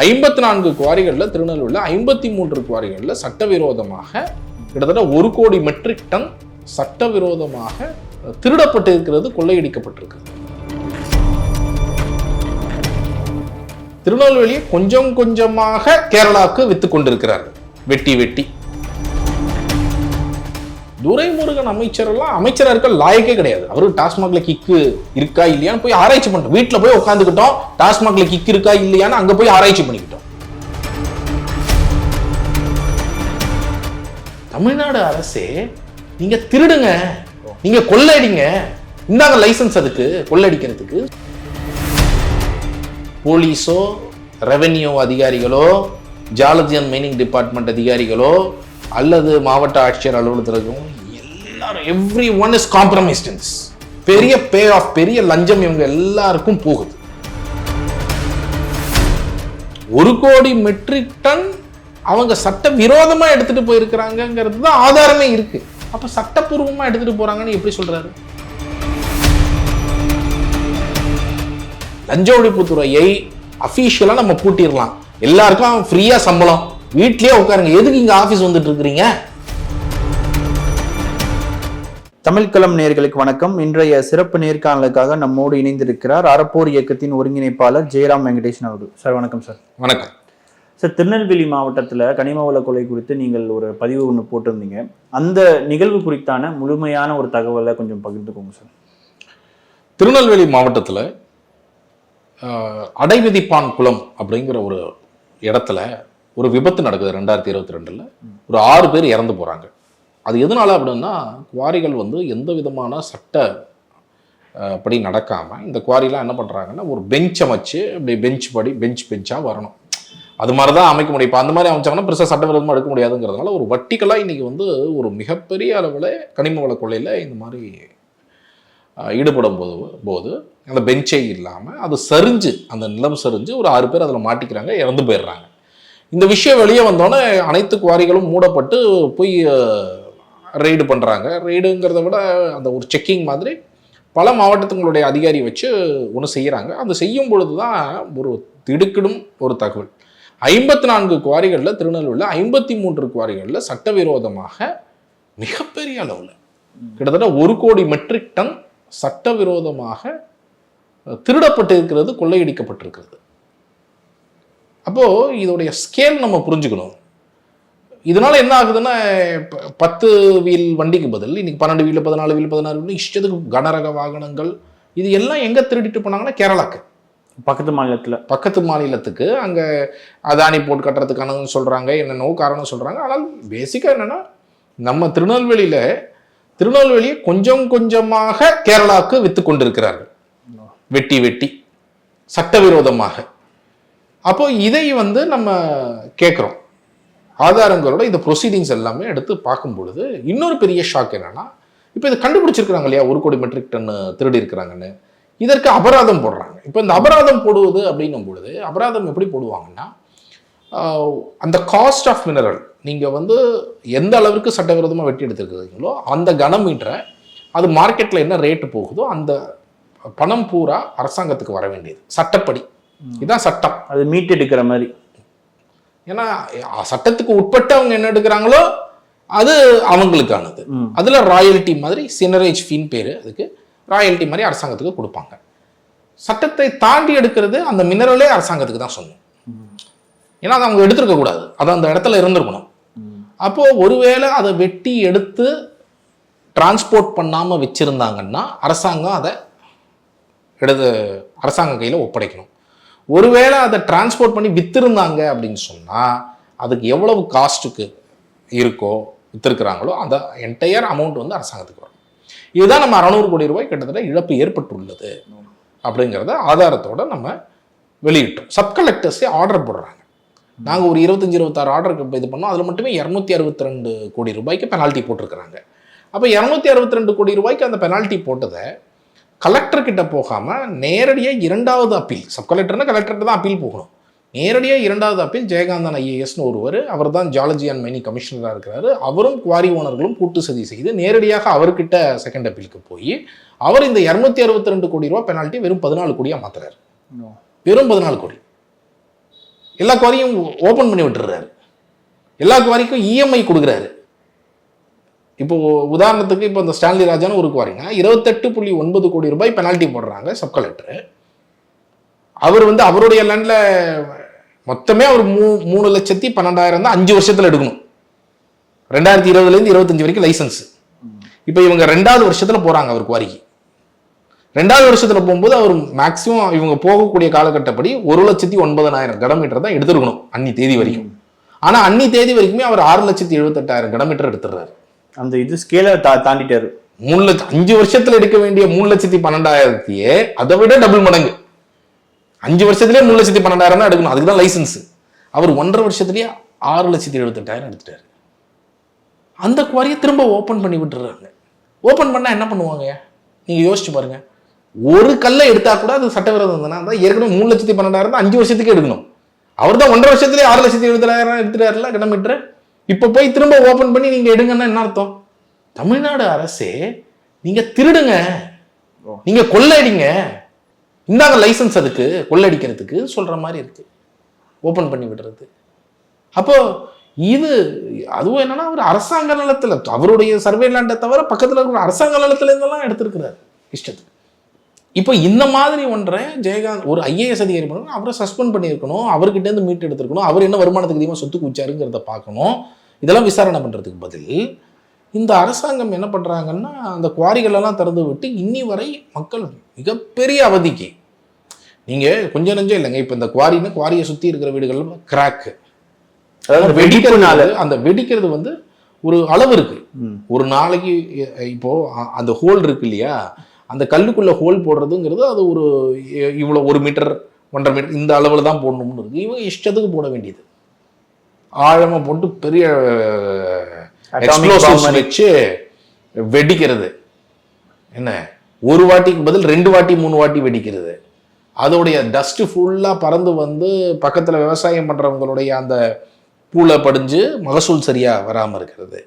ஐம்பத்தி நான்கு குவாரிகளில் திருநெல்வேலியில் ஐம்பத்தி மூன்று குவாரிகளில் சட்டவிரோதமாக கிட்டத்தட்ட ஒரு கோடி மெட்ரிக் டன் சட்டவிரோதமாக திருடப்பட்டிருக்கிறது கொள்ளையடிக்கப்பட்டிருக்கு. திருநெல்வேலியை கொஞ்சம் கொஞ்சமாக கேரளாவுக்கு வித்து கொண்டிருக்கிறார்கள். வெட்டி வெட்டி. துரைமுருகன் அமைச்சரெல்லாம் அமைச்சராக இருக்க லாயக்கே கிடையாது. அவரு டாஸ்மாக்ல கிக்கு இருக்கா இல்லையான்னு போய் ஆராய்ச்சி பண்ணிட்டோம் வீட்டில் போய் உட்காந்துக்கிட்டோம் டாஸ்மாக்ல கிக் இருக்கா இல்லையான்னு அங்கே போய் ஆராய்ச்சி பண்ணிக்கிட்டோம். தமிழ்நாடு அரசே நீங்க திருடுங்க. நீங்க கொள்ளையடிங்க. இந்தாங்க லைசன்ஸ் அதுக்கு கொள்ளடிக்கிறதுக்கு போலீஸோ ரெவென்யூ அதிகாரிகளோ ஜாலஜி அண்ட் மைனிங் டிபார்ட்மெண்ட் அதிகாரிகளோ அல்லது மாவட்ட ஆட்சியர் அலுவலகத்திற்கும் எல்லாரும் எவ்ரி ஒன் இஸ் காம்ப்ரமைஸ்டன்ஸ் பெரிய பே ஆஃப் பெரிய லஞ்சம் இவங்க எல்லாருக்கும் போகுது. ஒரு கோடி மெட்ரிக் டன் அவங்க சட்ட விரோதமா எடுத்துட்டு போயிருக்கிறாங்கிறது தான் ஆதாரமே இருக்கு. அப்ப சட்டப்பூர்வமா எடுத்துட்டு போறாங்கன்னு எப்படி சொல்றாரு? லஞ்ச ஒழிப்புத்துறையை அஃபீஷியலாக நம்ம பூட்டிடலாம். எல்லாருக்கும் ஃப்ரீயா சம்பளம். வீட்லயே உட்காருங்க. எதுக்கு இங்க ஆபீஸ் வந்துட்டு இருக்கிறீங்க தமிழ்களம் நேயர்களுக்கு வணக்கம். இன்றைய சிறப்பு நேர்காணலுக்காக நம்மோடு இணைந்திருக்கிறார் அறப்போர் இயக்கத்தின் ஒருங்கிணைப்பாளர் ஜெயராம் வெங்கடேசன் அவர்கள். சார் வணக்கம் சார். வணக்கம். சார் திருநெல்வேலி மாவட்டத்தில் கனிம வள கொலை குறித்து நீங்கள் ஒரு பதிவு ஒன்று போட்டிருந்தீங்க. அந்த நிகழ்வு குறித்தான முழுமையான ஒரு தகவலை கொஞ்சம் பகிர்ந்துக்கோங்க சார். திருநெல்வேலி மாவட்டத்தில் அடைவிதிப்பான் குளம் அப்படிங்கிற ஒரு இடத்துல ஒரு விபத்து நடக்குது ரெண்டாயிரத்தி இருபத்தி ரெண்டில். ஒரு ஆறு பேர் இறந்து போகிறாங்க அது எதனால அப்படின்னா குவாரிகள் வந்து எந்த விதமான சட்ட படி நடக்காமல் இந்த குவாரிலாம் என்ன பண்ணுறாங்கன்னா ஒரு பெஞ்ச் அமைச்சு இப்படி பெஞ்ச் படி பெஞ்ச் பெஞ்சாக வரணும். அது மாதிரி தான் அமைக்க முடியும். இப்போ அந்த மாதிரி அமைச்சாங்கன்னா பெருசாக சட்டவிரோதமாக எடுக்க முடியாதுங்கிறதுனால ஒரு வட்டிக்கலாக இன்றைக்கி வந்து ஒரு மிகப்பெரிய அளவில் கனிம வள கொள்ளையில் இந்த மாதிரி ஈடுபடும் போது போது அந்த பெஞ்சே இல்லாமல் அது சரிஞ்சு அந்த நிலம் சரிஞ்சு ஒரு ஆறு பேர் அதில் மாட்டிக்கிறாங்க இறந்து போயிடுறாங்க. இந்த விஷயம் வெளியே வந்தோடனே அனைத்து குவாரிகளும் மூடப்பட்டு போய் ரெய்டு பண்ணுறாங்க ரெய்டுங்கிறத விட அந்த ஒரு செக்கிங் மாதிரி பல மாவட்டத்துங்களுடைய அதிகாரி வச்சு ஒன்று செய்கிறாங்க அது செய்யும் பொழுது தான் ஒரு திடுக்கிடும் ஒரு தகவல். ஐம்பத்தி நான்கு குவாரிகளில் திருநெல்வேலியில் ஐம்பத்தி மூன்று குவாரிகளில் சட்டவிரோதமாக மிகப்பெரிய அளவில் கிட்டத்தட்ட ஒரு கோடி மெட்ரிக் டன் சட்டவிரோதமாக திருடப்பட்டிருக்கிறது கொள்ளையடிக்கப்பட்டிருக்கிறது. அப்போ இதோடைய ஸ்கேல் நம்ம புரிஞ்சுக்கணும். இதனால என்ன ஆகுதுன்னா பத்து வீல் வண்டிக்கு பதில் இன்னைக்கு பன்னெண்டு வீல் பதினாலு வீல் பதினாறு வீல் இஷ்டத்துக்கு கனரக வாகனங்கள் இது எல்லாம் எங்க திருடிட்டு போனாங்கன்னா கேரளாக்கு. பக்கத்து மாநிலத்தில். பக்கத்து மாநிலத்துக்கு. அங்க அதானி போட்டு கட்டுறதுக்கானதுன்னு சொல்றாங்க என்னென்னவோ காரணம் சொல்றாங்க. ஆனால் பேசிக்கா என்னன்னா நம்ம திருநெல்வேலியில திருநெல்வேலியை கொஞ்சம் கொஞ்சமாக கேரளாவுக்கு வித்து கொண்டிருக்கிறார்கள். வெட்டி வெட்டி சட்டவிரோதமாக. அப்போ இதை வந்து நம்ம கேட்குறோம். ஆதாரங்களோட இந்த ப்ரொசீடிங்ஸ் எல்லாமே எடுத்து பார்க்கும் பொழுது இன்னொரு பெரிய ஷாக் என்னன்னா இப்போ இதை கண்டுபிடிச்சிருக்கிறாங்க இல்லையா? ஒரு கோடி மெட்ரிக் டன் திருடி இருக்கிறாங்கன்னு. இதற்கு அபராதம் போடுறாங்க. இப்போ இந்த அபராதம் போடுவது அப்படின்னும் பொழுது அபராதம் எப்படி போடுவாங்கன்னா அந்த காஸ்ட் ஆஃப் மினரல் நீங்கள் வந்து எந்த அளவிற்கு சட்டவிரோதமாக வெட்டி எடுத்துருக்கிறீங்களோ அந்த கனமீட்டரை அது மார்க்கெட்டில் என்ன ரேட்டு போகுதோ அந்த பணம் பூரா அரசாங்கத்துக்கு வர வேண்டியது. சட்டப்படி. இதுதான் சட்டம். அது மீட்டெடுக்கிற மாதிரி. ஏன்னா சட்டத்துக்கு உட்பட்டு அவங்க என்ன எடுக்கிறாங்களோ அது அவங்களுக்கானது. அதுல ராயல்ட்டி மாதிரி சினரேஜ் ஃபீன் பேரு அதுக்கு ராயல்ட்டி மாதிரி அரசாங்கத்துக்கு கொடுப்பாங்க. சட்டத்தை தாண்டி எடுக்கிறது அந்த மினரலே அரசாங்கத்துக்கு தான் சொந்தம் ஏன்னா அதை அவங்க எடுத்திருக்க கூடாது. அது அந்த இடத்துல இருந்திருக்கணும். அப்போ ஒருவேளை அதை வெட்டி எடுத்து டிரான்ஸ்போர்ட் பண்ணாம வச்சிருந்தாங்கன்னா அரசாங்கம் அதை எடுத்து அரசாங்க கையில ஒப்படைக்கணும். ஒருவேளை அதை டிரான்ஸ்போர்ட் பண்ணி விற்றுருந்தாங்க அப்படின்னு சொன்னால் அதுக்கு எவ்வளவு காஸ்ட்டுக்கு இருக்கோ விற்றுருக்குறாங்களோ அந்த என்டையர் அமௌண்ட் வந்து அரசாங்கத்துக்கு வரும். இதுதான் நம்ம அறநூறு கோடி ரூபாய் கிட்டத்தட்ட இழப்பு ஏற்பட்டுள்ளது அப்படிங்கிறத ஆதாரத்தோட நம்ம வெளியிட்டோம். சப் கலெக்டர்ஸே ஆர்டர் போடுறாங்க. நாங்கள் ஒரு இருபத்தஞ்சி இருபத்தாறு ஆர்டருக்கு இது பண்ணோம். அதில் மட்டுமே இரநூத்தி அறுபத்தி ரெண்டு கோடி ரூபாய்க்கு பெனால்ட்டி போட்டிருக்கிறாங்க. அப்போ இரநூத்தி அறுபத்தி ரெண்டு கோடி ரூபாய்க்கு அந்த பெனால்ட்டி போட்டதை கலெக்டர் கிட்ட போகாமல் நேரடியாக இரண்டாவது அப்பீல் சப் கலெக்டர்னா கலெக்டர்கிட்ட தான் அப்பீல் போகணும். நேரடியாக இரண்டாவது அப்பீல் ஜெயகாந்தன் ஐஏஎஸ்னு ஒருவர் அவர் தான் ஜாலஜி அண்ட் மைனி கமிஷனராக இருக்கிறாரு. அவரும் குவாரி ஓனர்களும் கூட்டு சதி செய்து நேரடியாக அவர்கிட்ட செகண்ட் அப்பீலுக்கு போய் அவர் இந்த இரநூத்தி அறுபத்தி ரெண்டு கோடி ரூபா பெனால்ட்டி வெறும் பதினாலு கோடியாக மாத்துறாரு. வெறும் பதினாலு கோடி. எல்லா குவாரியும் ஓப்பன் பண்ணி விட்டுறாரு. எல்லா குவாரிக்கும் இஎம்ஐ கொடுக்குறாரு. இப்போ உதாரணத்துக்கு இப்போ இந்த ஸ்டான்லி ராஜான்னு ஒரு குவாரிங்க இருபத்தெட்டு புள்ளி ஒன்பது கோடி ரூபாய் பெனால்ட்டி போடுறாங்க சப் கலெக்டர் அவர் வந்து அவருடைய லேண்டில் மொத்தமே அவர் மூ மூணு லட்சத்தி பன்னெண்டாயிரம் தான் அஞ்சு வருஷத்தில் எடுக்கணும். ரெண்டாயிரத்தி இருபதுலேருந்து இருபத்தஞ்சு வரைக்கும் லைசன்ஸ் இப்போ இவங்க ரெண்டாவது வருஷத்தில் போகிறாங்க அவர் குவாரிக்கு ரெண்டாவது வருஷத்தில் போகும்போது அவர் மேக்ஸிமம் இவங்க போகக்கூடிய காலகட்டப்படி ஒரு லட்சத்தி ஒன்பதனாயிரம் கடமீட்டர் தான் எடுத்துருக்கணும் அன்னி தேதி வரைக்கும். ஆனால் அன்னி தேதி வரைக்குமே அவர் ஆறு லட்சத்தி எழுபத்தெட்டாயிரம் கடமீட்டர் எடுத்துடுறாரு. அந்த இது ஸ்கேலை தா தாண்டிட்டாரு. மூணு லட்சம் அஞ்சு வருஷத்துல எடுக்க வேண்டிய மூணு லட்சத்தி பன்னெண்டாயிரத்தையே அதை விட டபுள் மடங்கு. அஞ்சு வருஷத்துலேயே மூணு லட்சத்தி பன்னெண்டாயிரம் தான் எடுக்கணும். அதுக்கு தான் லைசன்ஸ் அவர் ஒன்றரை வருஷத்துலேயே ஆறு லட்சத்தி எழுபத்தெட்டாயிரம் எடுத்துட்டாரு. அந்த குவாரியை திரும்ப ஓப்பன் பண்ணி விட்டுறாங்க. ஓப்பன் பண்ணால் என்ன பண்ணுவாங்க? நீங்கள் யோசிச்சு பாருங்க. ஒரு கல்லை எடுத்தா கூட அது சட்டவிரோதம் தானே அதான் ஏற்கனவே மூணு லட்சத்தி பன்னெண்டாயிரம் தான் அஞ்சு வருஷத்துக்கு எடுக்கணும். அவர் தான் ஒன்றரை வருஷத்துலேயே ஆறு லட்சத்தி எழுபத்தாயிரம் எடுத்துட்டாருல கிலோமீட்டர் இப்போ போய் திரும்ப ஓப்பன் பண்ணி நீங்க எடுங்கன்னா என்ன அர்த்தம்? தமிழ்நாடு அரசே நீங்க திருடுங்க. ஓ. நீங்க கொள்ளையடிங்க. இந்தாங்க லைசன்ஸ் அதுக்கு கொள்ளையடிக்கிறதுக்கு சொல்ற மாதிரி இருக்கு. ஓபன் பண்ணி விடுறது. அப்போ இது அதுவும் என்னன்னா அவர் அரசாங்க நிலத்துல அவருடைய சர்வே லேண்டை தவிர பக்கத்துல இருக்கிற அரசாங்க நிலத்துல இருந்தெல்லாம் எடுத்திருக்கிறார் இஷ்டத்துக்கு. இப்போ இந்த மாதிரி ஒன்றை ஜெயகாந்த் ஒரு ஐஏஎஸ் அதிகாரி பண்ணணும் அவரை சஸ்பெண்ட் பண்ணியிருக்கணும் அவர்கிட்ட இருந்து மீட்டு எடுத்திருக்கணும் அவர் என்ன வருமானத்துக்கு அதிகமாக சொத்து குவிச்சாருங்கிறத பார்க்கணும். இதெல்லாம் விசாரணை பண்றதுக்கு பதில். இந்த அரசாங்கம் என்ன பண்றாங்கன்னா அந்த குவாரிகள் எல்லாம் திறந்து விட்டு இன்னி வரை மக்கள் மிகப்பெரிய அவதிக்கு. நீங்க கொஞ்சம் நெஞ்சம் இல்லைங்க இப்போ இந்த குவாரின்னு குவாரியை சுத்தி இருக்கிற வீடுகள் கிராக்கு அதாவது வெடிக்கிறதுனால அந்த வெடிக்கிறது வந்து ஒரு அளவு இருக்கு. ம். ஒரு நாளைக்கு எ- இப்போ அ- அந்த ஹோல் இருக்கு இல்லையா? அந்த கல்லுக்குள்ள ஹோல் போடுறதுங்கிறது அது ஒரு இ- இவ்வளவு ஒரு மீட்டர் ஒன்றரை மீட்டர் இந்த அளவில் தான் போடணும்னு இருக்கு. இவங்க இஷ்டத்துக்கு போட வேண்டியது. ஆழமா போட்டு பெரிய எக்ஸ்ப்ளோசிவ்ஸ் வச்சு வெடிக்கிறது. என்ன? ஒரு வாட்டிக்கு பதில் ரெண்டு வாட்டி மூணு வாட்டி வெடிக்கிறது. அதோடைய டஸ்ட் ஃபுல்லாக பறந்து வந்து பக்கத்தில் விவசாயம் பண்ணுறவங்களுடைய அந்த பூளை படிஞ்சு மகசூல் சரியாக வராமல் இருக்கிறது.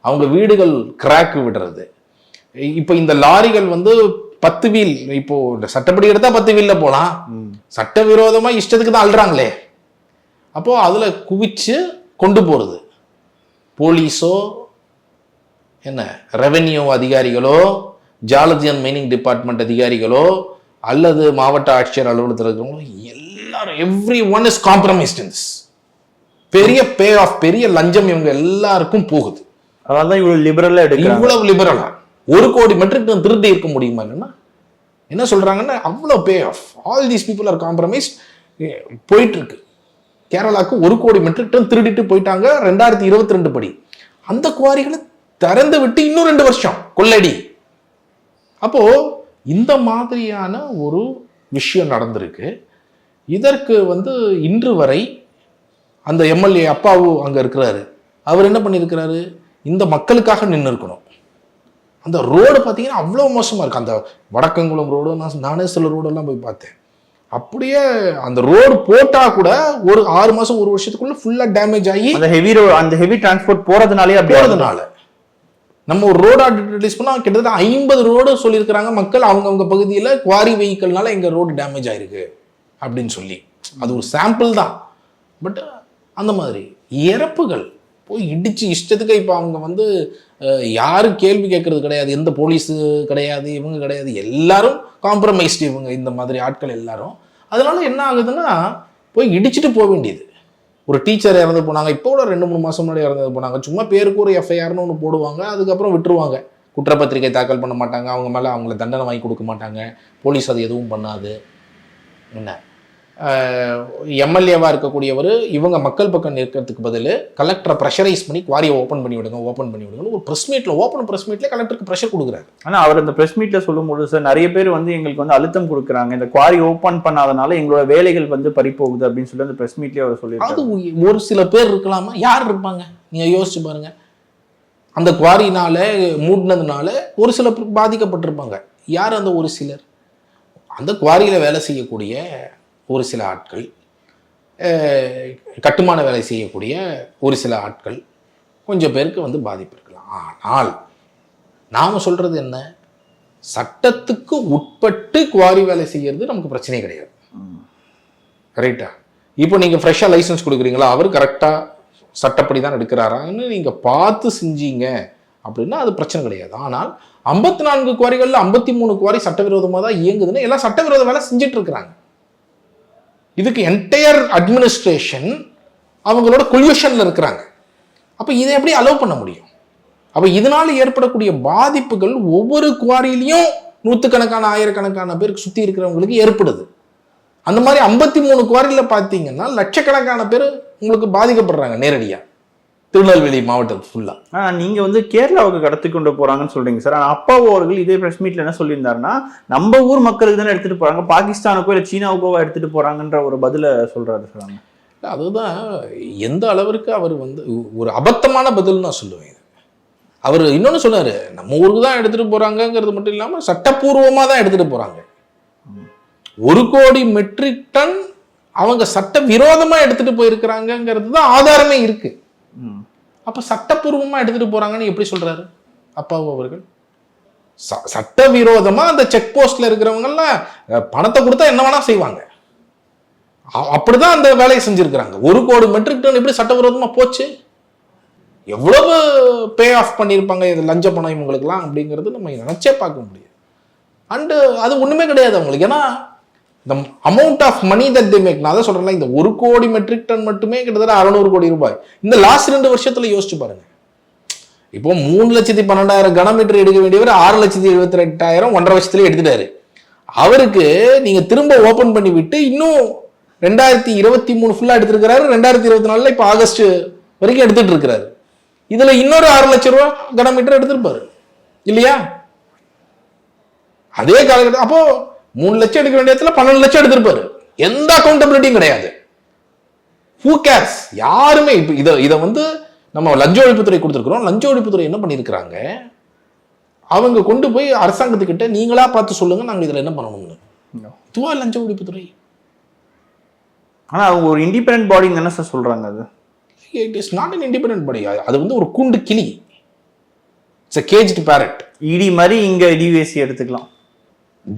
அவங்க வீடுகள் கிராக் விடுறது. இப்போ இந்த லாரிகள் வந்து பத்து வீல் இப்போ சட்டப்படி எடுத்தா பத்து வீல்ல போகலாம் ம். சட்டவிரோதமா இஷ்டத்துக்கு தான் அல்றாங்களே. அப்போ அதுல குவிச்சு கொண்டு போறது. போலீஸோ என்ன ரெவென்யூ அதிகாரிகளோ ஜாலஜி அண்ட் மைனிங் டிபார்ட்மெண்ட் அதிகாரிகளோ அல்லது மாவட்ட ஆட்சியர் அலுவலகத்தில் இருக்கிறவங்களோ எல்லாரும் everyone is compromised in பெரிய பே ஆஃப் பெரிய லஞ்சம் இவங்க எல்லாருக்கும் போகுது. அதனால தான் இவ்வளவு லிபரலா எடுக்கிறாங்க. இவ்வளவு லிபரலா ஒரு கோடி மெட்ரிக் டன் திருடி இருக்க முடியுமா என்னன்னா? என்ன சொல்கிறாங்கன்னா அவ்வளோ pay off all these people are compromise போயிட்டுருக்கு. கேரளாவுக்கு ஒரு கோடி மெட்ரிக் டன் திருடிட்டு போயிட்டாங்க ரெண்டாயிரத்தி இருபத்தி ரெண்டு படி. அந்த குவாரிகளை திறந்து விட்டு இன்னும் ரெண்டு வருஷம். கொள்ளடி. அப்போது இந்த மாதிரியான ஒரு விஷயம் நடந்திருக்கு. இதற்கு வந்து இன்று வரை அந்த எம்எல்ஏ அப்பாவு அங்கே இருக்கிறாரு. அவர் என்ன பண்ணியிருக்கிறாரு? இந்த மக்களுக்காக நின்று இருக்கணும் அந்த ரோடு பார்த்தீங்கன்னா அவ்வளோ மோசமாக இருக்கு. அந்த வடக்கங்குளம் ரோடு நான் நானே சில ரோடெல்லாம் போய் பார்த்தேன். அப்படியே அந்த ரோடு போட்டால் கூட ஒரு ஆறு மாதம் ஒரு வருஷத்துக்குள்ள ஃபுல்லாக டேமேஜ் ஆகி அந்த ஹெவி அந்த ஹெவி டிரான்ஸ்போர்ட் போறதுனாலே அப்படி. போகிறதுனால நம்ம ஒரு ரோடு அட்வர்டைஸ் பண்ணால் கிட்டத்தட்ட ஐம்பது ரோடு சொல்லியிருக்கிறாங்க மக்கள் அவங்கவுங்க பகுதியில் குவாரி வெஹிக்கல்னால எங்கள் ரோடு டேமேஜ் ஆயிருக்கு அப்படின்னு சொல்லி. அது ஒரு சாம்பிள் தான். பட் அந்த மாதிரி இறப்புகள் போய் இடிச்சு இஷ்டத்துக்கு இப்போ அவங்க வந்து யாரும் கேள்வி கேட்கறது கிடையாது. எந்த போலீஸு கிடையாது இவங்க கிடையாது. எல்லாரும் காம்ப்ரமைஸ்டு இவங்க இந்த மாதிரி ஆட்கள் எல்லாரும். அதனால என்ன ஆகுதுன்னா போய் இடிச்சுட்டு போக வேண்டியது. ஒரு டீச்சர் இறந்து போனாங்க. இப்போ கூட ரெண்டு மூணு மாதம் முன்னாடி இறந்து போனாங்க. சும்மா பேருக்கு ஒரு எஃப்ஐஆர்னு ஒன்று போடுவாங்க. அதுக்கப்புறம் விட்டுருவாங்க. குற்றப்பத்திரிகை தாக்கல் பண்ண மாட்டாங்க. அவங்க மேலே அவங்கள தண்டனை வாங்கி கொடுக்க மாட்டாங்க. போலீஸ் அது எதுவும் பண்ணாது. என்ன? எம்எல்ஏவாக இருக்கக்கூடியவர் இவங்க மக்கள் பக்கம் நிற்கிறதுக்கு பதில் கலெக்டரை ப்ரெஷரைஸ் பண்ணி குவாரியை ஓப்பன் பண்ணி விடுங்க ஓப்பன் பண்ணி விடுங்கன்னு ஒரு ப்ரெஸ் மீட்டில் ஓப்பன் ப்ரெஸ் மீட்லேயே கலெக்டருக்கு ப்ரெஷர் கொடுக்குறாரு. ஆனா அவர் அந்த பிரஸ் மீட்ல சொல்லும்போது சார் நிறைய பேர் வந்து எங்களுக்கு வந்து அழுத்தம் கொடுக்குறாங்க. இந்த குவாரி ஓபன் பண்ணாதனால எங்களோட வேலைகள் வந்து பறிப்போகுது அப்படின்னு சொல்லி அந்த பிரஸ் மீட்லயே அவர் அது சொல்லியிருக்காரு ஒரு சில பேர் இருக்கலாமா? யார் இருப்பாங்க? நீங்க யோசிச்சு பாருங்க. அந்த குவாரினால மூடினதுனால ஒரு சில பேர் பாதிக்கப்பட்டிருப்பாங்க. யார் அந்த ஒரு சிலர்? அந்த குவாரியில வேலை செய்யக்கூடிய ஒரு சில ஆட்கள் கட்டுமான வேலை செய்யக்கூடிய ஒரு சில ஆட்கள் கொஞ்சம் பேருக்கு வந்து பாதிப்பு இருக்கலாம். ஆனால் நாம் சொல்கிறது என்ன? சட்டத்துக்கு உட்பட்டு குவாரி வேலை செய்கிறது நமக்கு பிரச்சனையே கிடையாது. கரெக்டா இப்போ நீங்கள் ஃப்ரெஷ்ஷாக லைசன்ஸ் கொடுக்குறீங்களா? அவர் கரெக்டாக சட்டப்படி தான் எடுக்கிறாரான்னு நீங்கள் பார்த்து செஞ்சீங்க அப்படின்னா அது பிரச்சனை கிடையாது. ஆனால் ஐம்பத்தி நான்கு குவாரிகளில் ஐம்பத்தி மூணு குவாரி சட்டவிரோதமாக தான் இயங்குதுன்னு எல்லாம் சட்டவிரோத வேலை செஞ்சுட்டு இருக்கிறாங்க. இதுக்கு என்டையர் அட்மினிஸ்ட்ரேஷன் அவங்களோட கொல்யூஷனில் இருக்கிறாங்க. அப்போ இதை எப்படி அலோவ் பண்ண முடியும்? அப்போ இதனால் ஏற்படக்கூடிய பாதிப்புகள் ஒவ்வொரு குவாரியிலையும் நூற்றுக்கணக்கான ஆயிரக்கணக்கான பேருக்கு சுற்றி இருக்கிறவங்களுக்கு ஏற்படுது. அந்த மாதிரி ஐம்பத்தி மூணு குவாரியில் பார்த்தீங்கன்னா லட்சக்கணக்கான பேர் உங்களுக்கு பாதிக்கப்படுறாங்க நேரடியாக திருநெல்வேலி மாவட்டம் ஃபுல்லாக ஆனா நீங்க வந்து கேரளாவுக்கு கடத்தி கொண்டு போறாங்கன்னு சொல்றீங்க சார் ஆனா அப்பாவு அவர்கள் இதே பிரஸ் மீட்ல என்ன சொல்லியிருந்தாருன்னா நம்ம ஊர் மக்களுக்கு தானே எடுத்துட்டு போறாங்க பாகிஸ்தானுக்கோ இல்ல சீனாவுக்கோ எடுத்துட்டு போறாங்கன்ற ஒரு பதில சொல்றாரு சார் அவங்க. அதுதான் எந்த அளவிற்கு அவர் வந்து ஒரு அபத்தமான பதில் நான் சொல்லுவேன். அவர் இன்னொன்னு சொன்னாரு நம்ம ஊருக்கு தான் எடுத்துட்டு போறாங்கங்கிறது மட்டும் இல்லாம சட்டப்பூர்வமா தான் எடுத்துட்டு போறாங்க ஒரு கோடி மெட்ரிக் டன் அவங்க சட்ட விரோதமா எடுத்துட்டு போயிருக்கிறாங்கங்கிறது தான் ஆதாரமே இருக்கு ம். அப்ப சட்டப்பூர்வமா எடுத்துட்டு போறாங்கன்னு எப்படி சொல்றாரு? அப்பாவு அவர்கள்? ச- சட்டவிரோதமா அந்த செக் போஸ்ட்ல இருக்கிறவங்கலாம் பணத்தை கொடுத்தா என்ன வேணா செய்வாங்க. அப்படிதான் அந்த வேலையை செஞ்சிருக்கிறாங்க. ஒரு கோடி மெட்ரிக் டன் எப்படி சட்டவிரோதமா போச்சு? எவ்வளவு பே ஆஃப் பண்ணியிருப்பாங்க? இது லஞ்ச பணம் இவங்களுக்குலாம் அப்படிங்கிறது நம்ம நினைச்சே பார்க்க முடியாது. அண்டு அது ஒண்ணுமே கிடையாது அவங்களுக்கு. ஏன்னா இந்த amount of money that they make நான் தான் சொல்றேன் இந்த ஒரு கோடி மெட்ரிக் டன் மட்டுமே கிட்டத்தட்ட அறநூறு கோடி ரூபாய். இந்த லாஸ்ட் ரெண்டு வருஷத்துல யோசிச்சு பாருங்க. இப்போ மூணு லட்சத்தி பன்னெண்டாயிரம் கனமீட்டர் எடுக்க வேண்டியவர் ஆறு லட்சத்தி எழுபத்தி ரெண்டாயிரம் ஒன்றரை வருஷத்துல எடுத்துட்டாரு. அவருக்கு நீங்க திரும்ப ஓபன் பண்ணி விட்டு இன்னும் ரெண்டாயிரத்தி இருபத்தி மூணு ஃபுல்லா எடுத்திருக்கிறாரு. ரெண்டாயிரத்தி இருபத்தி நாலுல இப்போ ஆகஸ்ட் வரைக்கும் எடுத்துட்டு இருக்கிறாரு இதுல இன்னொரு ஆறு லட்சம் ரூபா கனமீட்டர் எடுத்திருப்பாரு. இல்லையா? அதே காலகட்டம் அப்போ மூணு லட்சம் எடுக்க வேண்டிய இடத்துல பன்னெண்டு லட்சம் எடுத்திருப்பாரு. எந்த அக்கௌண்டபிலிட்டியும் கிடையாது. ஹூ கேர்ஸ் யாருமே இப்போ இதை இதை வந்து நம்ம லஞ்ச ஒழிப்புத்துறை கொடுத்துருக்குறோம். லஞ்ச ஒழிப்புத்துறை என்ன பண்ணியிருக்கிறாங்க? அவங்க கொண்டு போய் அரசாங்கத்துக்கிட்ட நீங்களா பார்த்து சொல்லுங்க நாங்கள் இதில் என்ன பண்ணணும்னு. இதுவா லஞ்ச ஒழிப்புத்துறை ஆனா அவங்க ஒரு இண்டிபெண்டன்ட் பாடின்னு தானே சார் சொல்றாங்க அது. It is not an independent படி அது வந்து ஒரு கூண்டு கிளி. இட்ஸ் அ கேஜ்டு பேரட் இடி மாதிரி இங்க டிவிஎஸ்சி எடுத்துக்கலாம்.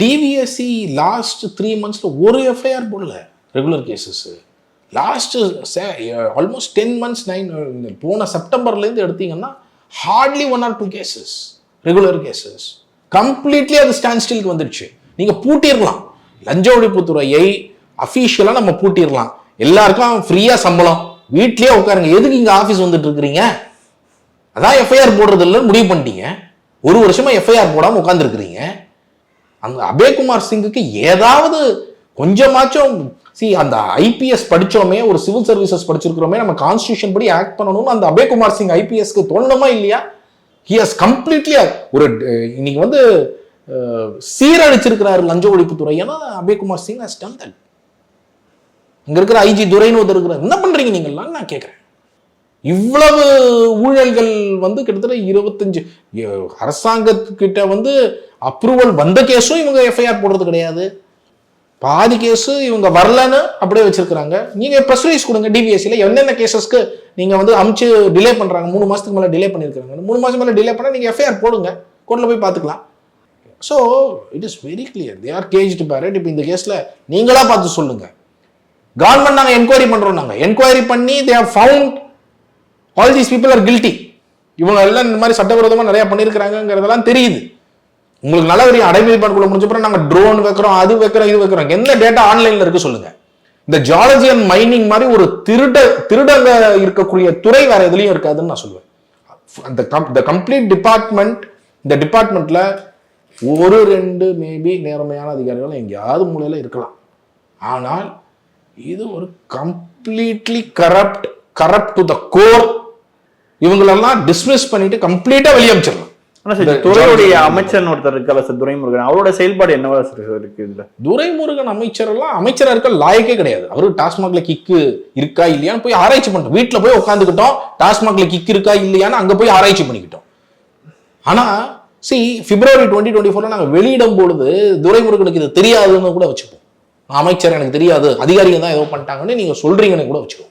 டிவிஎஸ்சி லாஸ்ட் த்ரீ மந்த்ஸில் ஒரு எஃப்ஐஆர் போடல. Regular cases last almost ten months nine போன செப்டம்பர்லேருந்து எடுத்தீங்கன்னா hardly one or two cases regular cases completely அது ஸ்டாண்ட் ஸ்டில்க்கு வந்துடுச்சு நீங்கள் பூட்டிடலாம் லஞ்ச ஒழிப்புத்துறையை அஃபீஷியலாக நம்ம பூட்டிடலாம் எல்லாருக்கும் ஃப்ரீயாக சம்பளம். வீட்லயே உட்காருங்க. எதுக்கு இங்கே ஆஃபீஸ் வந்துட்டு இருக்கிறீங்க? அதான் எஃப்ஐஆர் போடுறது இல்லைன்னு முடிவு பண்ணிட்டீங்க. ஒரு வருஷமா எஃப்ஐஆர் போடாமல் உட்காந்துருக்கிறீங்க அந்த அபேகுமார் சிங்குக்கு ஏதாவது கொஞ்சமாச்சும் சி அந்த ஐபிஎஸ் படிச்சோமே ஒரு சிவில் சர்வீசஸ் படிச்சிருக்கிறோமே நம்ம கான்ஸ்டியூஷன் படி ஆக்ட் பண்ணணும்னு அந்த அபேகுமார் சிங் ஐபிஎஸ்க்கு தோணணுமா இல்லையா? ஹி ஹஸ் கம்ப்ளீட்லி ஒரு uh, இன்னைக்கு வந்து uh, சீரழிச்சிருக்கிறாரு லஞ்ச ஒழிப்புத்துறை. ஏன்னா Abhaykumar Singh has done that இங்கே இருக்கிற ஐஜி துரைன்னு ஒருத்தர் இருக்கிறார். என்ன பண்ணுறீங்க நீங்கள்லாம்? நான் கேட்குறேன் இவ்வளவு ஊழல்கள் வந்து கிட்டத்தட்ட இருபத்தஞ்சு. அரசாங்கத்துக்கிட்ட வந்து அப்ரூவல் வந்த கேஸும் இவங்க எஃப்ஐஆர் போடுறது கிடையாது. பாதி கேஸு இவங்க வரலன்னு அப்படியே வச்சிருக்கிறாங்க. நீங்கள் ப்ரெஸ் ரிலீஸ் கொடுங்க டிபிஎஸ்சியில் என்னென்ன கேசஸ்க்கு நீங்கள் வந்து அமுச்சு டிலே பண்ணுறாங்க மூணு மாதத்துக்கு மேலே டிலே பண்ணியிருக்காங்க மூணு மாதம் மேலே டிலே பண்ணால் நீங்கள் எஃப்ஐஆர் போடுங்க. கோர்ட்டில் போய் பார்த்துக்கலாம் so it is very clear they are caged parrot இப்போ இந்த கேஸில் நீங்களாக பார்த்து சொல்லுங்கள் கவர்மெண்ட் நாங்கள் என்கொயரி பண்ணுறோம் நாங்கள் என்கொயரி பண்ணி they have found all these people are guilty இவங்க எல்லாம் இந்த மாதிரி சட்டவிரோதமாக நிறையா பண்ணியிருக்கிறாங்கிறதெல்லாம் தெரியுது. உங்களுக்கு நல்ல ஒரு அடைமதி பண்ணக்குள்ள முடிஞ்ச நாங்கள் ட்ரோன் வைக்கிறோம் அது வைக்கிறோம் இது வைக்கிறோம். எந்த டேட்டா ஆன்லைனில் இருக்கு சொல்லுங்க. இந்த ஜாலஜி அண்ட் மைனிங் மாதிரி ஒரு திருட திருடங்க இருக்கக்கூடிய துறை வேற எதுலையும் இருக்காதுன்னு நான் சொல்லுவேன். அந்த த கம்ப்ளீட் டிபார்ட்மெண்ட் இந்த டிபார்ட்மெண்ட்ல ஒரு ரெண்டு மேபி நேர்மையான அதிகாரிகள் எங்கேயாவது மூலையில் இருக்கலாம். ஆனால் இது ஒரு completely corrupt corrupt to the core இவங்களெல்லாம் டிஸ்மிஸ் பண்ணிட்டு கம்ப்ளீட்டா வெளியே அமைச்சிடலாம். துறையுடைய அமைச்சர் ஒருத்தர் இருக்கல சார் துரைமுருகன். அவரோட செயல்பாடு என்னவா சார் இருக்கு இதுல? துரைமுருகன் அமைச்சர் எல்லாம் அமைச்சரா இருக்க லாயக்கே கிடையாது. அவரு டாஸ்மாக்ல கிக்கு இருக்கா இல்லையான்னு போய் ஆராய்ச்சி பண்ணிட்டோம் வீட்டுல போய் உட்காந்துக்கிட்டோம் டாஸ்மாக்ல கிக் இருக்கா இல்லையான்னு அங்க போய் ஆராய்ச்சி பண்ணிக்கிட்டோம். ஆனா சி பிப்ரவரி டுவெண்ட்டி டுவெண்ட்டி ஃபோர்ல நாங்க வெளியிடும் பொழுது துரைமுருகனுக்கு இது தெரியாதுன்னு கூட வச்சுப்போம். அமைச்சர் எனக்கு தெரியாது அதிகாரிங்க தான் ஏதோ பண்ணிட்டாங்கன்னு நீங்க சொல்றீங்கன்னு கூட வச்சுக்கோ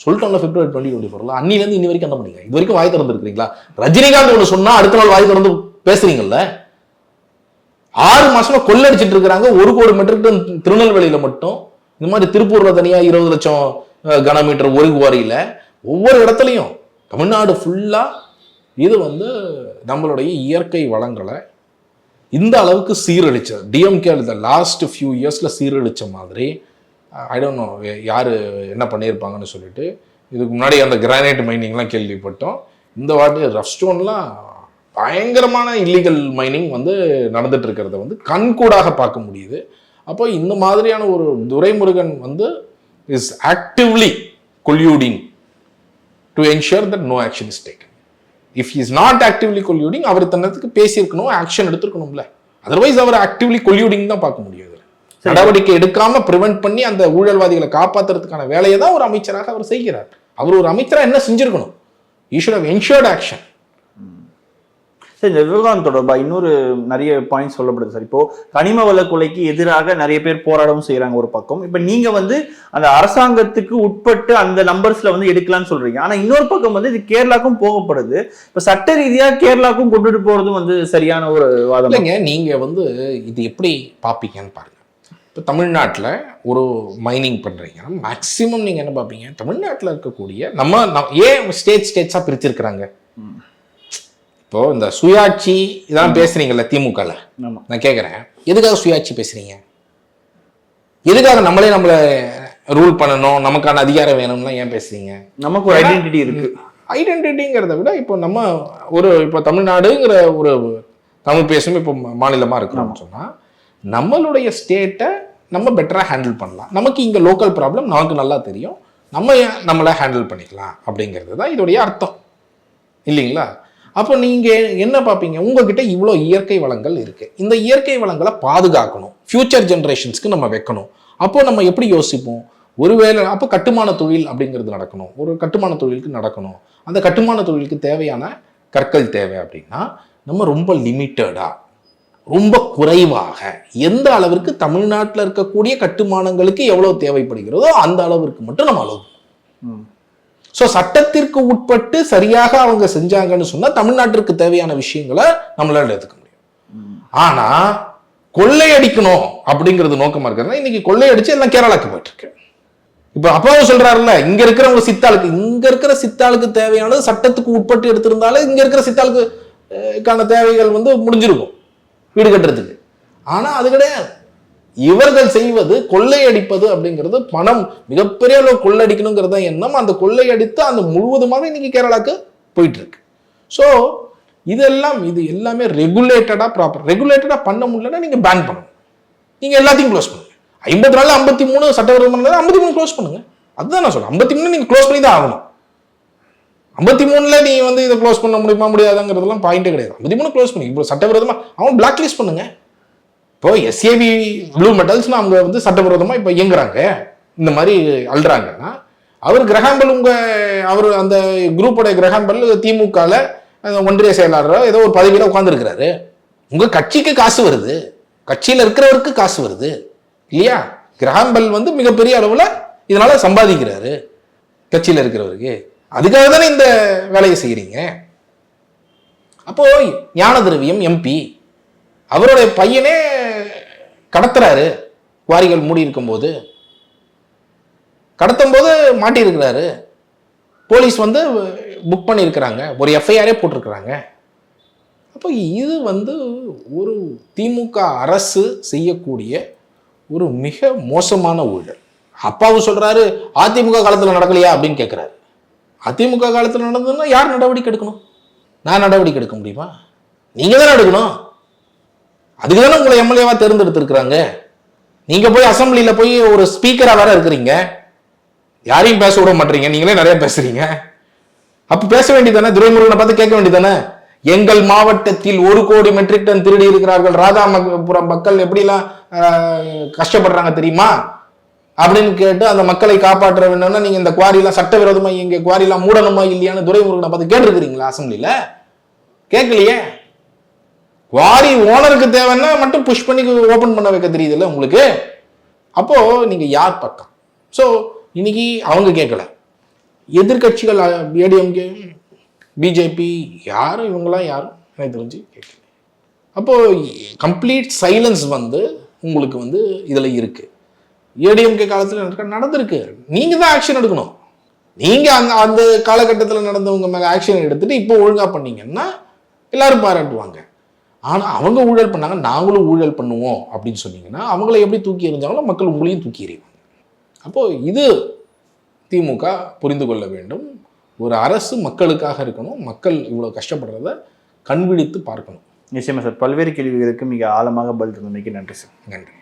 சொல்லிட்டோம்ல பிப்ரவரி டுவெண்ட்டி டுவெண்ட்டி ஃபோர்ல அன்னிலேருந்து இன்னி வரைக்கும் என்ன பண்ணீங்க இது வரைக்கும் வாய் திறந்துருக்கீங்களா ரஜினிகாந்த் ஒன்று சொன்னா அடுத்த நாள் வாய் திறந்து பேசுறீங்கல்ல? ஆறு மாசமா கொள்ளடிச்சிட்டு இருக்கிறாங்க. ஒரு கோடி மெட்ரிக் டன் திருநெல்வேலியில மட்டும். இந்த மாதிரி திருப்பூர்ல தனியா இருபது லட்சம் கனமீட்டர் ஒரு குவாரியில ஒவ்வொரு இடத்துலையும் தமிழ்நாடு ஃபுல்லா இது வந்து நம்மளுடைய இயற்கை வளங்களை இந்த அளவுக்கு சீரழிச்ச டிஎம்கே இந்த லாஸ்ட் ஃபியூ இயர்ஸ்ல சீரழிச்ச மாதிரி ஐ டோன்ட் நோ யார் என்ன பண்ணியிருப்பாங்கன்னு சொல்லிட்டு இதுக்கு முன்னாடி அந்த கிரானைட் மைனிங்லாம் கேள்விப்பட்டோம். இந்த வாட்டி ரஃப் ஸ்டோன்லாம் பயங்கரமான இல்லீகல் மைனிங் வந்து நடந்துட்டு இருக்கிறத வந்து கண்கூடாக பார்க்க முடியுது. அப்போ இந்த மாதிரியான ஒரு துரைமுருகன் வந்து is actively colluding to ensure that no action is taken if is not actively colluding அவர் தன்னத்துக்கு பேசியிருக்கணும் ஆக்ஷன் எடுத்திருக்கணும்ல. அதர்வைஸ் அவர் ஆக்டிவ்லி கொல்யூடிங் தான் பார்க்க முடியும். நடவடிக்கை எடுக்காம ப்ரிவென்ட் பண்ணி அந்த ஊழல்வாதிகளை காப்பாத்துறதுக்கான வேலையை தான் ஒரு அமைச்சராக அவர் செய்கிறார். அவர் ஒரு அமைச்சரா என்ன செஞ்சிருக்கணும்? He should have ensured action sir இந்த விவகாரம் தொடர்பா? இன்னொரு நிறைய பாயிண்ட் சொல்லப்படுது சார். இப்போ கனிம வள கொலைக்கு எதிராக நிறைய பேர் போராடவும் செய்றாங்க ஒரு பக்கம். இப்போ நீங்க வந்து அந்த அரசாங்கத்துக்கு உட்பட்டு அந்த நம்பர்ஸ்ல வந்து எடுக்கலாம்னு சொல்றீங்க. ஆனா இன்னொரு பக்கம் வந்து இது கேரளாக்கும் போகப்படுது. இப்போ சட்ட ரீதியா கேரளாக்கும் கொண்டுட்டு போறதும் வந்து சரியான ஒரு வாதம்? இல்லைங்க நீங்க வந்து இது எப்படி பார்ப்பீங்கன்னு பாருங்க. இப்போ தமிழ்நாட்டில் ஒரு மைனிங் பண்றீங்கன்னா மேக்ஸிமம் நீங்க என்ன பார்ப்பீங்க? தமிழ்நாட்டில் இருக்கக்கூடிய நம்ம ஏன் ஸ்டேட் ஸ்டேட்ஸாக பிரிச்சிருக்கிறாங்க? இப்போ இந்த சுயாட்சி இதெல்லாம் பேசுறீங்கல்ல திமுகல. ஆமா. நான் கேட்குறேன். எதுக்காக சுயாட்சி பேசுறீங்க? எதுக்காக நம்மளே நம்மளை ரூல் பண்ணணும்? நமக்கான அதிகாரம் வேணும்லாம் ஏன் பேசுறீங்க? நமக்கு ஒரு ஐடென்டிட்டி இருக்கு. ஐடென்டிட்டிங்கிறத விட இப்போ நம்ம ஒரு இப்போ தமிழ்நாடுங்கிற ஒரு தமிழ் பேசும் இப்போ மாநிலமா இருக்கிறோம்னு சொன்னா நம்மளுடைய ஸ்டேட்டை நம்ம பெட்டராக ஹேண்டில் பண்ணலாம். நமக்கு இங்கே லோக்கல் ப்ராப்ளம் நமக்கு நல்லா தெரியும். நம்ம நம்மளை ஹேண்டில் பண்ணிக்கலாம் அப்படிங்கிறது தான் இதோடைய அர்த்தம். இல்லைங்களா? அப்போ நீங்கள் என்ன பார்ப்பீங்க? உங்ககிட்ட இவ்வளோ இயற்கை வளங்கள் இருக்குது இந்த இயற்கை வளங்களை பாதுகாக்கணும். ஃபியூச்சர் ஜென்ரேஷன்ஸ்க்கு நம்ம வைக்கணும். அப்போ நம்ம எப்படி யோசிப்போம்? ஒருவேளை அப்போ கட்டுமான தொழில் அப்படிங்கிறது நடக்கணும். ஒரு கட்டுமான தொழிலுக்கு நடக்கணும். அந்த கட்டுமான தொழிலுக்கு தேவையான கற்கள் தேவை அப்படின்னா நம்ம ரொம்ப லிமிட்டடாக ரொம்ப குறைவாக எந்த அளவிற்கு தமிழ்நாட்டில் இருக்கக்கூடிய கட்டுமானங்களுக்கு எவ்வளவு தேவைப்படுகிறதோ அந்த அளவிற்கு மட்டும் நம்ம அளவு. ஸோ சட்டத்திற்கு உட்பட்டு சரியாக அவங்க செஞ்சாங்கன்னு சொன்னா தமிழ்நாட்டிற்கு தேவையான விஷயங்களை நம்மளால எடுத்துக்க முடியும். ஆனா கொள்ளையடிக்கணும் அப்படிங்கிறது நோக்கமா இருக்கிறதுனா இன்னைக்கு கொள்ளையடிச்சு எல்லாம் கேரளாக்கு போயிட்டு இருக்கு இப்ப அப்பாவும் சொல்றாருல்ல இங்க இருக்கிறவங்க சித்தாளுக்கு இங்க இருக்கிற சித்தாளுக்கு தேவையானது சட்டத்துக்கு உட்பட்டு எடுத்திருந்தாலும் இங்க இருக்கிற சித்தாளுக்கு தேவைகள் வந்து முடிஞ்சிருக்கும். வீடு கட்டுறதுக்கு. ஆனால் அது கிடையாது. இவர்கள் செய்வது கொள்ளையடிப்பது அப்படிங்கிறது பணம். மிகப்பெரிய அளவு கொள்ளையடிக்கணுங்கிறது தான் எண்ணம். அந்த கொள்ளையடித்து அந்த முழுவதுமாக இன்னைக்கு கேரளாக்கு போயிட்டு இருக்கு ஸோ இதெல்லாம் இது எல்லாமே ரெகுலேட்டடாக ப்ராப்பர் ரெகுலேட்டடாக பண்ண முடியலன்னா நீங்கள் பேன் பண்ணணும். நீங்கள் எல்லாத்தையும் க்ளோஸ் பண்ணுங்க. ஐம்பத்தி நாலு ஐம்பத்தி மூணு சட்டவிரோதம் ஐம்பத்தி மூணு க்ளோஸ் பண்ணுங்க. அதுதான் நான் சொல்கிறேன் ஐம்பத்தி மூணு நீங்கள் க்ளோஸ் பண்ணி தான் ஆகணும். ஐம்பத்தி மூணுல நீ வந்து இதை க்ளோஸ் பண்ண முடியுமா முடியாதாங்கிறதுலாம் பாயிண்டே கிடையாது. ஐம்பத்தி மூணு க்ளோஸ் பண்ணி. இப்போ சட்டவிரோதமா அவன் பிளாக் லிஸ்ட் பண்ணுங்க. இப்போ எஸ்ஏபி ப்ளூ மெட்டல்ஸ்னு அவங்க வந்து சட்டவிரோதமா இப்போ இயங்குறாங்க. இந்த மாதிரி அழுறாங்கன்னா அவர் கிரகாம்பல் உங்க அவர் அந்த குரூப்போட கிரகாம்பல் திமுகல ஒன்றிய செயலாளரோ ஏதோ ஒரு பதவியில உட்காந்துருக்கிறாரு உங்க கட்சிக்கு காசு வருது. கட்சியில இருக்கிறவருக்கு காசு வருது. இல்லையா? கிரகாம்பல் வந்து மிகப்பெரிய அளவுல இதனால சம்பாதிக்கிறாரு. கட்சியில இருக்கிறவருக்கு. அதுக்காக தானே இந்த வேலையை செய்கிறீங்க அப்போ ஞான திரவியம் எம்பி அவருடைய பையனே கடத்துறாரு. குவாரிகள் மூடி இருக்கும்போது. கடத்தும் போது மாட்டியிருக்கிறாரு. போலீஸ் வந்து புக் பண்ணியிருக்கிறாங்க. ஒரு எஃப்ஐஆரே போட்டிருக்கிறாங்க. அப்போ இது வந்து ஒரு திமுக அரசு செய்யக்கூடிய ஒரு மிக மோசமான ஊழல். அப்பாவும் சொல்கிறாரு அதிமுக காலத்தில் நடக்கலையா? அப்படின்னு கேட்குறாரு அதிமுக காலத்தில் நடந்ததுன்னா யார் நடவடிக்கை எடுக்கணும்? நான் நடவடிக்கை எடுக்க முடியுமா? நீங்கள் தானே எடுக்கணும். அதுக்கு தானே உங்களை எம்எல்ஏவாக தேர்ந்தெடுத்திருக்கிறாங்க. நீங்கள் போய் அசம்பிளியில் போய் ஒரு ஸ்பீக்கராக வேற இருக்கிறீங்க. யாரையும் பேச விட மாட்டீங்க. நீங்களே நிறைய பேசுறீங்க. அப்போ பேச வேண்டியதானே துரைமுருகனை பார்த்து கேட்க வேண்டியதானே எங்கள் மாவட்டத்தில் ஒரு கோடி மெட்ரிக் டன் திருடி இருக்கிறார்கள். ராதாபுரம் மக்கள் எப்படிலாம் கஷ்டப்படுறாங்க தெரியுமா? அப்படின்னு கேட்டு அந்த மக்களை காப்பாற்ற வேணும்னா நீங்க இந்த குவாரிலாம் சட்டவிரோதமா இங்க குவாரிலாம் மூடணுமா இல்லையான்னு துரைமுருகனை பார்த்து கேட்டிருக்கிறீங்களா அசம்பிளில? கேட்கலையே? குவாரி ஓனருக்கு தேவைன்னா மட்டும் புஷ் பண்ணி ஓபன் பண்ண வைக்க தெரியுதுல்ல உங்களுக்கு? அப்போ நீங்க யார் பக்கம்? ஸோ இன்னைக்கு அவங்க கேட்கல. எதிர்கட்சிகள் ஏடிஎம்கே பிஜேபி யாரும் இவங்கெல்லாம் யாரும் எனக்கு தெரிஞ்சு கேட்கல. அப்போ கம்ப்ளீட் சைலன்ஸ் வந்து உங்களுக்கு வந்து இதில் இருக்குது ஏடிஎம்கே காலத்தில் நடந்திருக்கு. நீங்க தான் ஆக்ஷன் எடுக்கணும். நீங்க அந்த அந்த காலகட்டத்தில் நடந்தவங்க மேல ஆக்ஷன் எடுத்துட்டு இப்போ ஒழுங்கா பண்ணீங்கன்னா எல்லாரும் பாராட்டுவாங்க. ஆனா அவங்க ஊழல் பண்ணாங்க நாங்களும் ஊழல் பண்ணுவோம் அப்படின்னு சொன்னீங்கன்னா அவங்கள எப்படி தூக்கி எறிஞ்சாங்களோ மக்கள் உங்களையும் தூக்கி எறிவாங்க. அப்போ இது திமுக புரிந்து கொள்ள வேண்டும். ஒரு அரசு மக்களுக்காக இருக்கணும். மக்கள் இவ்வளவு கஷ்டப்படுறத கண்விழித்து பார்க்கணும். நிச்சயமா சார். பல்வேறு கேள்விகளுக்கு மிக ஆழமாக பதில் தந்தமைக்கு நன்றி சார். நன்றி.